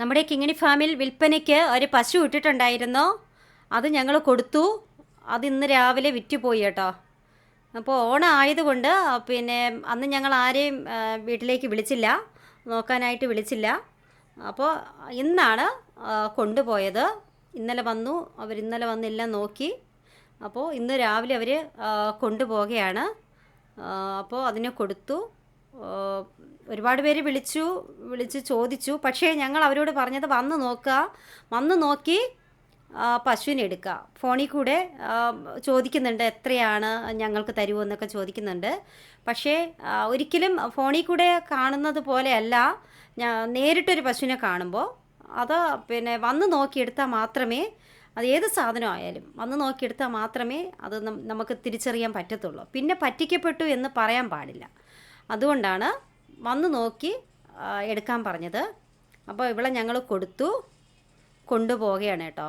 നമ്മുടെ കിങ്ങിണി ഫാമിൽ വിൽപ്പനയ്ക്ക് ഒരു പശു ഇട്ടിട്ടുണ്ടായിരുന്നു. അത് ഞങ്ങൾ കൊടുത്തു. അത് ഇന്ന് രാവിലെ വിറ്റുപോയി കേട്ടോ. അപ്പോൾ ഓണം ആയതുകൊണ്ട് പിന്നെ അന്ന് ഞങ്ങൾ ആരെയും വീട്ടിലേക്ക് വിളിച്ചില്ല. നോക്കാനായിട്ട് വിളിച്ചില്ല. അപ്പോൾ ഇന്നാണ് കൊണ്ടുപോയത്. ഇന്നലെ വന്നു. അവർ ഇന്നലെ വന്നെല്ലാം നോക്കി. അപ്പോൾ ഇന്ന് രാവിലെ അവർ കൊണ്ടുപോവുകയാണ്. അപ്പോൾ അതിനെ കൊടുത്തു. ഒരുപാട് പേര് വിളിച്ചു വിളിച്ച് ചോദിച്ചു. പക്ഷേ ഞങ്ങൾ അവരോട് പറഞ്ഞത് വന്ന് നോക്കുക. വന്ന് നോക്കി പശുവിനെ എടുക്കുക. ഫോണിൽ കൂടെ ചോദിക്കുന്നുണ്ട് എത്രയാണ് ഞങ്ങൾക്ക് തരുമോ എന്നൊക്കെ ചോദിക്കുന്നുണ്ട്. പക്ഷേ ഒരിക്കലും ഫോണിൽ കൂടെ കാണുന്നത് പോലെയല്ല. നേരിട്ടൊരു പശുവിനെ കാണുമ്പോൾ അത് പിന്നെ വന്ന് നോക്കിയെടുത്താൽ മാത്രമേ അത് ഏത് സാധനമായാലും വന്ന് നോക്കിയെടുത്താൽ മാത്രമേ അത് നമുക്ക് തിരിച്ചറിയാൻ പറ്റത്തുള്ളൂ. പിന്നെ പറ്റിക്കപ്പെട്ടു എന്ന് പറയാൻ പാടില്ല. അതുകൊണ്ടാണ് വന്ന് നോക്കി എടുക്കാൻ പറഞ്ഞത്. അപ്പോൾ ഇവിടെ ഞങ്ങൾ കൊടുത്തു. കൊണ്ടുപോവുകയാണ് കേട്ടോ.